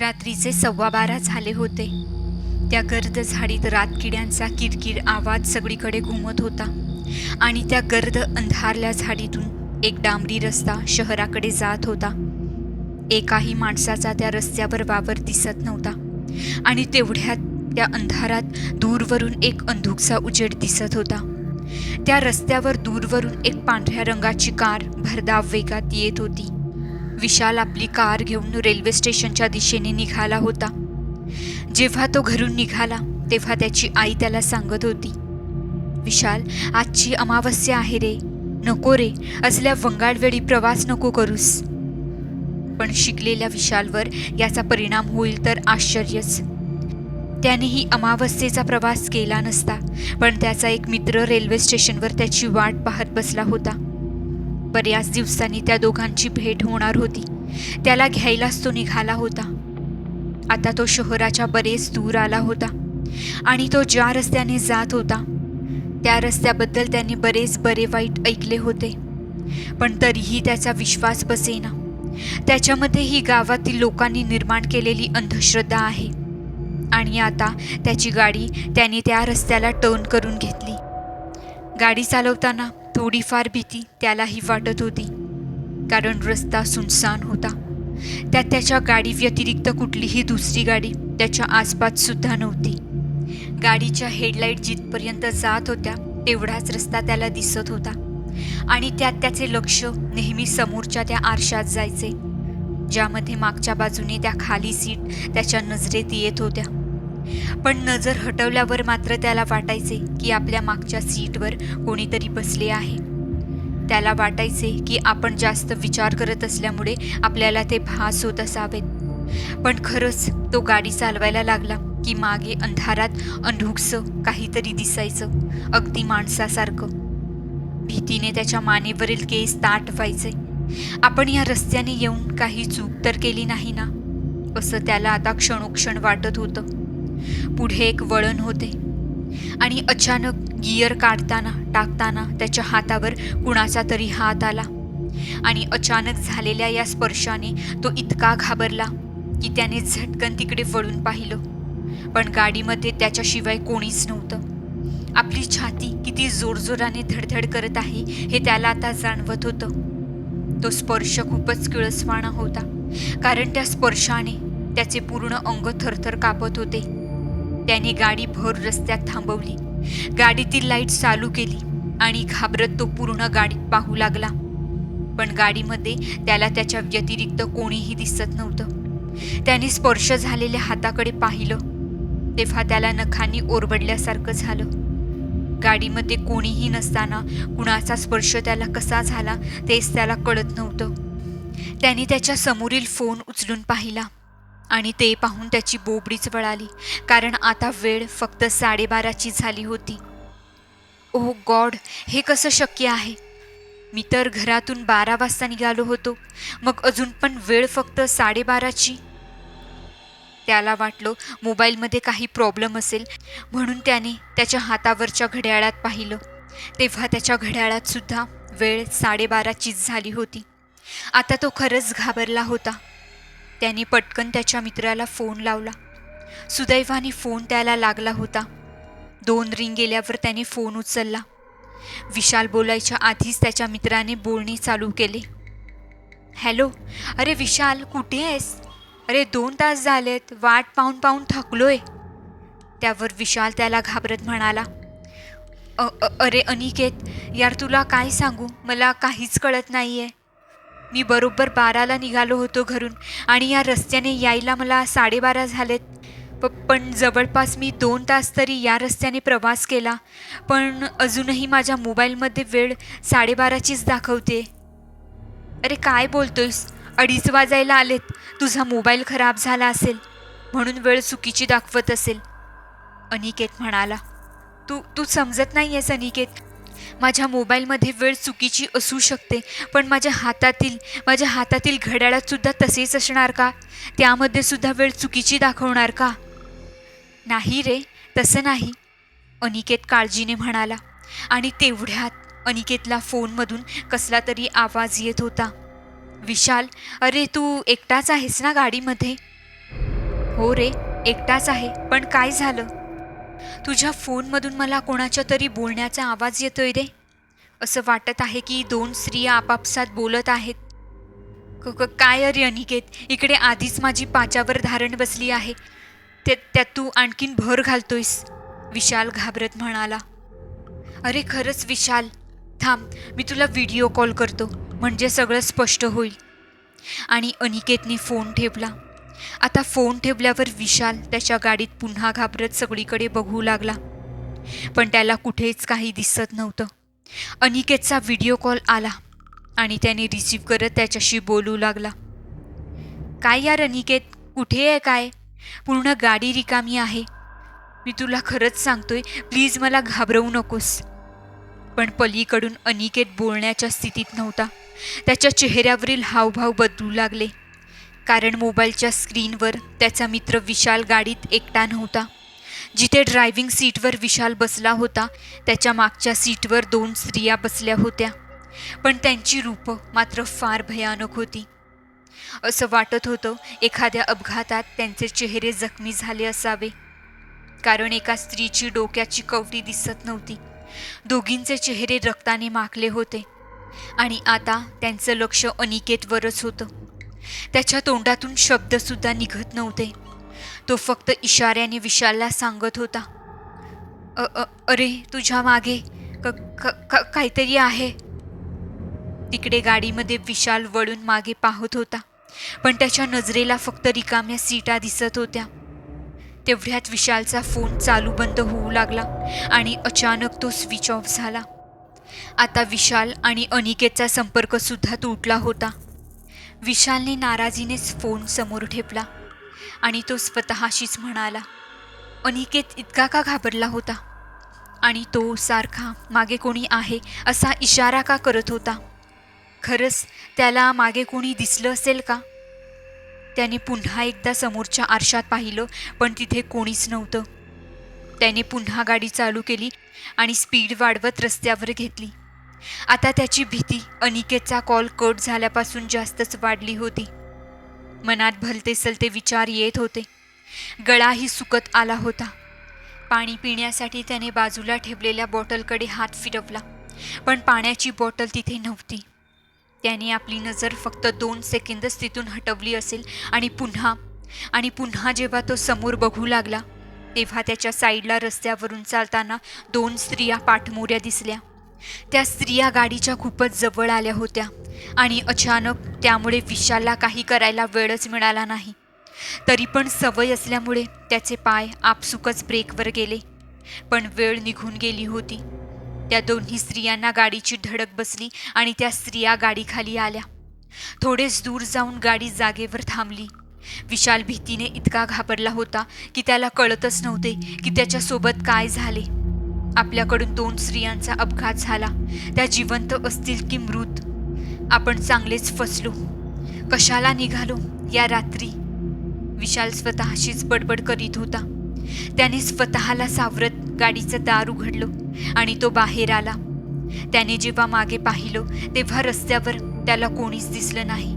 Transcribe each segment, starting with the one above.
रात्रीचे सव्वा बारा झाले होते. त्या गर्द झाडीत रातकिड्यांचा किरकिर आवाज सगळीकडे घुमत होता. आणि त्या गर्द अंधारल्या झाडीतून एक डांबरी रस्ता शहराकडे जात होता. एकाही माणसाचा त्या रस्त्यावर वावर दिसत नव्हता. आणि तेवढ्यात त्या अंधारात दूरवरून एक अंधुकसा उजेड दिसत होता. त्या रस्त्यावर दूरवरून एक पांढऱ्या रंगाची कार भरधाव वेगात येत होती. विशाल आपली कार घेऊन रेल्वे स्टेशनच्या दिशेने निघाला होता. जेव्हा तो घरून निघाला तेव्हा त्याची आई त्याला सांगत होती विशाल आजची अमावस्या आहे रे. नको रे. असल्या वंगाडवेळी प्रवास नको करूस. पण शिकलेल्या विशालवर याचा परिणाम होईल तर आश्चर्यच. त्यानेही अमावस्येचा प्रवास केला नसता पण त्याचा एक मित्र रेल्वे स्टेशनवर त्याची वाट पाहत बसला होता. बऱ्याच दिवसांनी त्या दोघांची भेट होणार होती. त्याला घ्यायलाच तो निघाला होता. आता तो शहराच्या बरेच दूर आला होता. आणि तो ज्या रस्त्याने जात होता त्या रस्त्याबद्दल त्यांनी बरेच बरे वाईट ऐकले होते. पण तरीही त्याचा विश्वास बसेना. त्याच्यामध्ये ही गावातील लोकांनी निर्माण केलेली अंधश्रद्धा आहे. आणि आता त्याची गाडी त्याने त्या रस्त्याला टर्न करून घेतली. गाडी चालवताना थोडीफार भीती त्यालाही वाटत होती. कारण रस्ता सुनसान होता. त्यात त्याच्या गाडी व्यतिरिक्त कुठलीही दुसरी गाडी त्याच्या आसपास सुद्धा नव्हती. गाडीच्या हेडलाईट जिथपर्यंत जात होत्या तेवढाच रस्ता त्याला दिसत होता. आणि त्यात त्याचे लक्ष नेहमी समोरच्या त्या आरशात जायचे ज्यामध्ये मागच्या बाजूने त्या खाली सीट त्याच्या नजरेत येत होत्या. पण नजर हटवल्यावर मात्र त्याला वाटायचे की आपल्या मागच्या सीटवर कोणीतरी बसले आहे. त्याला वाटायचे की आपण जास्त विचार करत असल्यामुळे आपल्याला ते भास होत असावेत. पण खरंच तो गाडी चालवायला लागला की मागे अंधारात अंधुकसं काहीतरी दिसायचं अगदी माणसासारखं. भीतीने त्याच्या मानेवरील केस ताट व्हायचे आपण या रस्त्याने येऊन काही चूक तर केली नाही ना? असं त्याला आता क्षणोक्षण वाटत होतं. पुढे एक वळण होते. आणि अचानक गियर काढताना टाकताना त्याच्या हातावर कुणाचा तरी हात आला. आणि अचानक झालेल्या या स्पर्शाने तो इतका घाबरला की त्याने झटकन तिकडे वळून पाहिलं. पण गाडीमध्ये त्याच्याशिवाय कोणीच नव्हतं. आपली छाती किती जोरजोराने धडधड करत आहे हे त्याला आता जाणवत होतं. तो स्पर्श खूपच किळसवाणा होता. कारण त्या स्पर्शाने त्याचे पूर्ण अंग थरथर कापत होते. त्याने गाडी भर रस्त्यात थांबवली. गाडीतील लाइट चालू केली आणि घाबरत तो पूर्ण गाडीत पाहू लागला. पण गाडीमध्ये त्याला त्याच्या व्यतिरिक्त कोणीही दिसत नव्हतं. त्याने स्पर्श झालेल्या हाताकडे पाहिलं. तेव्हा त्याला नखांनी ओरबडल्यासारखं झालं. गाडीमध्ये कोणीही नसताना कुणाचा स्पर्श त्याला कसा झाला तेच त्याला कळत नव्हतं. त्याने त्याच्या समोरील फोन उचलून पाहिला. आणि ते पाहून त्याची बोबडीच वळाली. कारण आता वेळ फक्त साडेबाराची झाली होती. ओह गॉड हे कसं शक्य आहे? मी तर घरातून बारा वाजता निघालो होतो. मग अजून पण वेळ फक्त साडेबाराची? त्याला वाटलं मोबाईलमध्ये काही प्रॉब्लेम असेल. म्हणून त्याने त्याच्या हातावरच्या घड्याळात पाहिलं. तेव्हा त्याच्या घड्याळात सुद्धा वेळ साडेबाराचीच झाली होती. आता तो खरंच घाबरला होता. त्याने पटकन त्याच्या मित्राला फोन लावला. सुदैवाने फोन त्याला लागला होता. दोन रिंग गेल्यावर त्याने फोन उचलला. विशाल बोलायच्या आधीच त्याच्या मित्राने बोलणे चालू केले. हॅलो अरे विशाल कुठे आहेस? अरे दोन तास झालेत वाट पाहून पाहून थकलोय. त्यावर विशाल त्याला घाबरत म्हणाला. अरे अनिकेत यार तुला काय सांगू? मला काहीच कळत नाही आहे मी बरोबर बाराला निघालो होतो घरून आणि या रस्त्याने यायला मला साडेबारा झालेत. प पण जवळपास मी दोन तास तरी या रस्त्याने प्रवास केला पण अजूनही माझ्या मोबाईलमध्ये वेळ साडेबाराचीच दाखवते. अरे काय बोलतोयस? अडीच वाजायला आलेत. तुझा मोबाईल खराब झाला असेल म्हणून वेळ चुकीची दाखवत असेल. अनिकेत म्हणाला. तू तू समजत नाही आहेस अनिकेत. माझ्या मोबाईलमध्ये वेळ चुकीची असू शकते पण माझ्या हातातील माझ्या हातातील घड्याळातसुद्धा तसेच असणार का? त्यामध्ये सुद्धा वेळ चुकीची दाखवणार का? नाही रे तसं नाही अनिकेत काळजीने म्हणाला. आणि तेवढ्यात अनिकेतला फोनमधून कसला तरी आवाज येत होता. विशाल अरे तू एकटाच आहेस ना गाडीमध्ये? हो रे एकटाच आहे पण काय झालं? तुझ्या फोनमधून मला कोणाच्या तरी बोलण्याचा आवाज येतोय रे. असं वाटत आहे की दोन स्त्रिया आपापसात बोलत आहेत. क- क- काय अरे अनिकेत इकडे आधीच माझी पाचावर धारण बसली आहे. ते त्यात तू आणखीन भर घालतोयस विशाल घाबरत म्हणाला. अरे खरंच विशाल थांब मी तुला व्हिडिओ कॉल करतो म्हणजे सगळं स्पष्ट होईल. आणि अनिकेतने फोन ठेवला. आता फोन ठेवल्यावर विशाल त्याच्या गाडीत पुन्हा घाबरत सगळीकडे बघू लागला. पण त्याला कुठेच काही दिसत नव्हतं. अनिकेतचा व्हिडिओ कॉल आला आणि त्याने रिसीव करत त्याच्याशी बोलू लागला. काय यार अनिकेत? कुठे आहे काय? पूर्ण गाडी रिकामी आहे. मी तुला खरंच सांगतोय प्लीज मला घाबरवू नकोस. पण पलीकडून अनिकेत बोलण्याच्या स्थितीत नव्हता. त्याच्या चेहऱ्यावरील हावभाव बदलू लागले. कारण मोबाईलच्या स्क्रीनवर त्याचा मित्र विशाल गाडीत एकटा नव्हता. जिथे ड्रायव्हिंग सीटवर विशाल बसला होता त्याच्या मागच्या सीटवर दोन स्त्रिया बसल्या होत्या. पण त्यांची रूपं मात्र फार भयानक होती. असं वाटत होतं एखाद्या अपघातात त्यांचे चेहरे जखमी झाले असावे. कारण एका स्त्रीची डोक्याची कवटी दिसत नव्हती. दोघींचे चेहरे रक्ताने माखले होते. आणि आता त्यांचं लक्ष अनिकेतवरच होतं. त्याच्या तोंडातून शब्दसुद्धा निघत नव्हते. तो फक्त इशाऱ्याने विशालला सांगत होता "अ अ- अरे तुझ्या मागे क क- क- काहीतरी आहे. तिकडे गाडीमध्ये विशाल वळून मागे पाहत होता पण त्याच्या नजरेला फक्त रिकाम्या सीटा दिसत होत्या. तेवढ्यात विशालचा फोन चालू बंद होऊ लागला आणि अचानक तो स्विच ऑफ झाला. आता विशाल आणि अनिकेतचा संपर्कसुद्धा तुटला होता. विशालने नाराजीनेच फोन समोर ठेपला आणि तो स्वतःशीच म्हणाला अनिकेत इतका का घाबरला होता? आणि तो सारखा मागे कोणी आहे असा इशारा का करत होता? खरंच त्याला मागे कोणी दिसलं असेल का? त्याने पुन्हा एकदा समोरच्या आरशात पाहिलं पण तिथे कोणीच नव्हतं. त्याने पुन्हा गाडी चालू केली आणि स्पीड वाढवत रस्त्यावर घेतली. आता त्याची भीती अनिकेतचा कॉल कट झाल्यापासून जास्तच वाढली होती. मनात भलते सलते विचार येत होते. गळाही सुकत आला होता. पाणी पिण्यासाठी त्याने बाजूला ठेवलेल्या बॉटलकडे हात फिरवला पण पाण्याची बॉटल तिथे नव्हती. त्याने आपली नजर फक्त दोन सेकंदच तिथून हटवली असेल आणि पुन्हा आणि पुन्हा जेव्हा तो समोर बघू लागला तेव्हा त्याच्या साईडला रस्त्यावरून चालताना दोन स्त्रिया पाठमोऱ्या दिसल्या. त्या स्त्रिया गाडीच्या खूपच जवळ आल्या होत्या आणि अचानक त्यामुळे विशालला काही करायला वेळच मिळाला नाही. तरी पण सवय असल्यामुळे त्याचे पाय आपसुकच ब्रेकवर गेले. पण वेळ निघून गेली होती. त्या दोन्ही स्त्रियांना गाडीची धडक बसली आणि त्या स्त्रिया गाडीखाली आल्या. थोडेच दूर जाऊन गाडी जागेवर थांबली. विशाल भीतीने इतका घाबरला होता की त्याला कळतच नव्हते की त्याच्यासोबत काय झाले. आपल्याकडून दोन स्त्रियांचा अपघात झाला. त्या जिवंत असतील की मृत? आपण चांगलेच फसलो. कशाला निघालो? या रात्री. विशाल स्वतःशीच बडबड करीत होता. त्याने स्वतःला सावरत गाडीचं दार उघडलं आणि तो बाहेर आला. त्याने जेव्हा मागे पाहिलं तेव्हा रस्त्यावर त्याला कोणीच दिसलं नाही.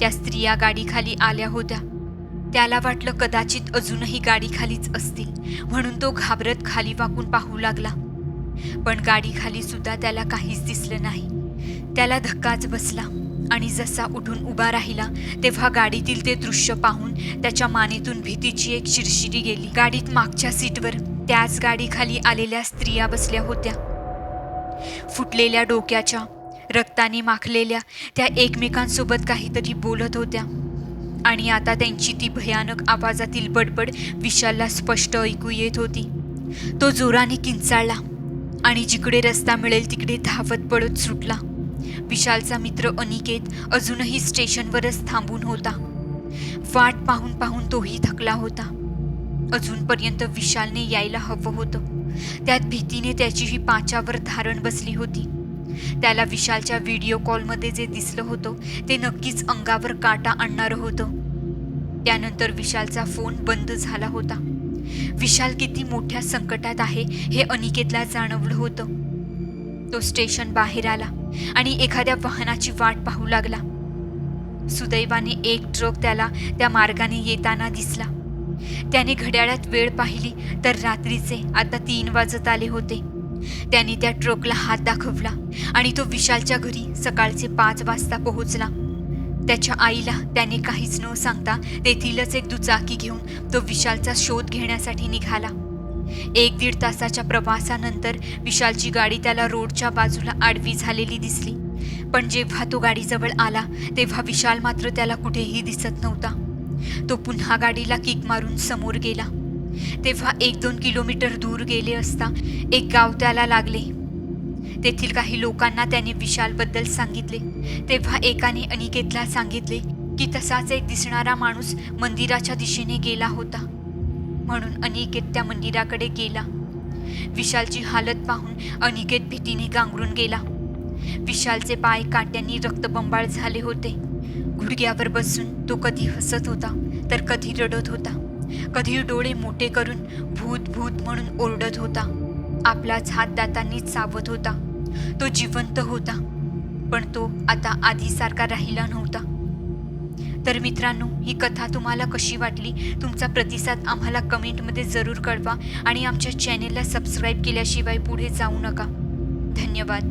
त्या स्त्रिया गाडीखाली आल्या होत्या. त्याला वाटलं कदाचित अजूनही गाडीखालीच असतील. म्हणून तो घाबरत खाली वाकून पाहू लागला. पण गाडीखाली सुद्धा त्याला काहीच दिसलं नाही. त्याला धक्काच बसला आणि जसा उठून उभा राहिला तेव्हा गाडीतील ते दृश्य पाहून त्याच्या मानेतून भीतीची एक शिरशिरी गेली. गाडीत मागच्या सीटवर त्याच गाडीखाली आलेल्या स्त्रिया बसल्या होत्या. फुटलेल्या डोक्याच्या रक्ताने माखलेल्या त्या एकमेकांसोबत काहीतरी बोलत होत्या. आणि आता त्यांची ती भयानक आवाजातील बडबड विशालला स्पष्ट ऐकू येत होती. तो जोराने किंचाळला आणि जिकडे रस्ता मिळेल तिकडे धावत पळत सुटला. विशालचा मित्र अनिकेत अजूनही स्टेशनवरच थांबून होता. वाट पाहून पाहून तोही थकला होता. अजूनपर्यंत विशालने यायला हवं होतं. त्यात भीतीने त्याचीही पाचावर धारण बसली होती. त्याला विशालच्या व्हिडिओ कॉलमध्ये जे दिसलं होतं ते नक्कीच अंगावर काटा आणणारं होतं. त्यानंतर विशालचा फोन बंद झाला होता. विशाल किती मोठ्या संकटात आहे हे अनिकेतला जाणवलं होतं. तो स्टेशन बाहेर आला आणि एखाद्या वाहनाची वाट पाहू लागला. सुदैवाने एक ट्रक त्याला त्या मार्गाने येताना दिसला. त्याने घड्याळात वेळ पाहिली तर रात्रीचे आता तीन वाजत आले होते. त्याने त्या ट्रकला हात दाखवला आणि तो विशालच्या घरी सकाळचे पाच वाजता पोहोचला. त्याच्या आईला त्याने काहीच न सांगता तेथीलच एक दुचाकी घेऊन तो विशालचा शोध घेण्यासाठी निघाला. एक दीड तासाच्या प्रवासानंतर विशालची गाडी त्याला रोडच्या बाजूला आडवी झालेली दिसली. पण जेव्हा तो गाडीजवळ आला तेव्हा विशाल मात्र त्याला कुठेही दिसत नव्हता. तो पुन्हा गाडीला किक मारून समोर गेला. तेव्हा एक दोन किलोमीटर दूर गेले असता एक गाव त्याला लागले. तेथील काही लोकांना त्याने विशालबद्दल सांगितले. तेव्हा एकाने अनिकेतला सांगितले की तसाच एक दिसणारा माणूस मंदिराच्या दिशेने गेला होता. म्हणून अनिकेत त्या मंदिराकडे गेला. विशालची हालत पाहून अनिकेत भीतीने गांगरून गेला. विशालचे पाय काट्यांनी रक्तबंबाळ झाले होते. गुडघ्यावर बसून तो कधी हसत होता तर कधी रडत होता. कधी डोळे मोठे करून भूत भूत म्हणून ओरडत होता. आपलाच हात दातांनी चावत होता. तो जिवंत होता पण तो आता आधीसारखा राहिला नव्हता. तर मित्रांनो ही कथा तुम्हाला कशी वाटली? तुमचा प्रतिसाद आम्हाला कमेंटमध्ये जरूर कळवा आणि आमच्या चॅनेलला सबस्क्राईब केल्याशिवाय पुढे जाऊ नका. धन्यवाद.